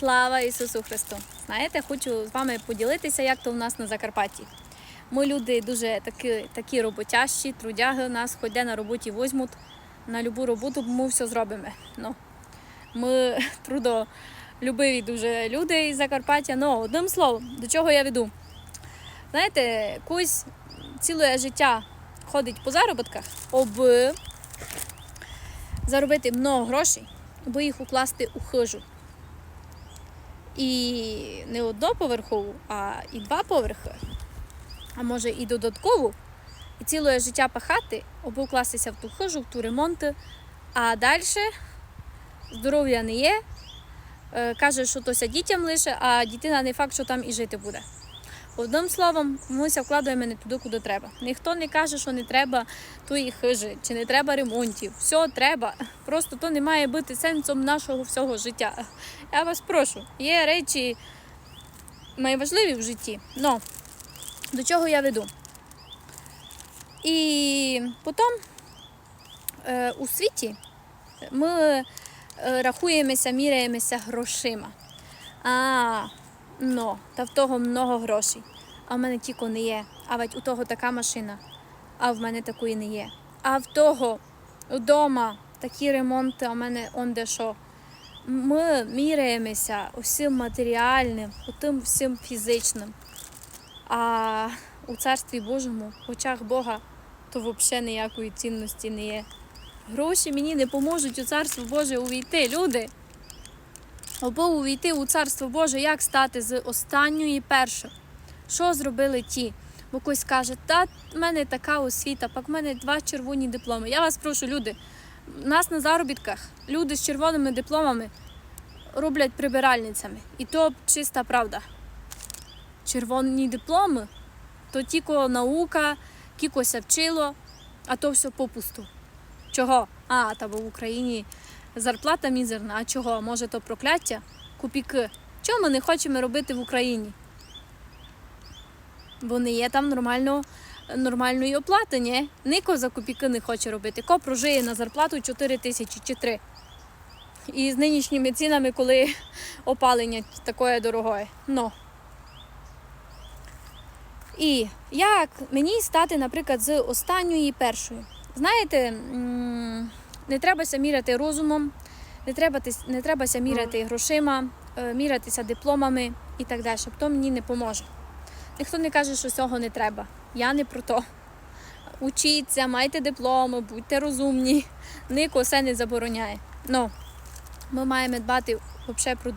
Слава Ісусу Христу! Знаєте, хочу з вами поділитися, як то в нас на Закарпатті. Ми люди дуже такі, такі роботящі, трудяги у нас де на роботі возьмуть на любу роботу, бо ми все зробимо. Ну, ми трудолюбиві дуже люди із Закарпаття. Ну, одним словом, до чого я веду? Знаєте, кусь ціле життя ходить по заробітках, аби заробити много грошей, аби їх укласти у хижу. І не одноповерхову, а і два поверхи, а може і додаткову, і ціле життя пахати, укластися в ту хижу, в ту ремонти, а далі здоров'я не є. Е, Каже, що тося дітям лише, а дитина не факт, що там і жити буде. Одним словом, комусь вкладаємо не туди, куди треба. Ніхто не каже, що не треба тої хижі, чи не треба ремонтів. Все треба. Просто то не має бути сенсом нашого всього життя. Я вас прошу, є речі найважливі в житті. Но до чого я веду? І потім е, у світі ми е, рахуємося, міряємося грошима. А, ну, та в того много грошей. А в мене тільки не є. А ведь у того така машина, а в мене такої не є. А в того вдома такі ремонти, а в мене он де що. Ми міряємося усім матеріальним, тим всім фізичним. А у Царстві Божому, в очах Бога, то взагалі ніякої цінності не є. Гроші мені не поможуть у Царство Боже увійти, люди. Або увійти у Царство Боже, як стати з останньої першої. Що зробили ті? Бо хтось каже, та в мене така освіта, пак в мене два червоні дипломи. Я вас прошу, люди, нас на заробітках люди з червоними дипломами роблять прибиральницями. І то чиста правда. Червоні дипломи то тільки наука, кікося вчило, а то все попусту. Чого? А, та бо в Україні зарплата мізерна. А чого? Може, то прокляття? Копійки. Чого ми не хочемо робити в Україні? Бо не є там нормально, нормальної оплати, ні? Нико за копійки не хоче робити. Ко прожиє на зарплату 4 тисячі чи 3. І з нинішніми цінами, коли опалення таке дорогое. Ну. І як мені стати, наприклад, з останньої першою? Знаєте, не требася міряти розумом, не треба, не требася міряти грошима, е, мірятися дипломами і так далі. То мені не поможе. Ніхто не каже, що цього не треба. Я не про то. Учіться, майте дипломи, будьте розумні. Нико все не забороняє. Но ми маємо дбати взагалі про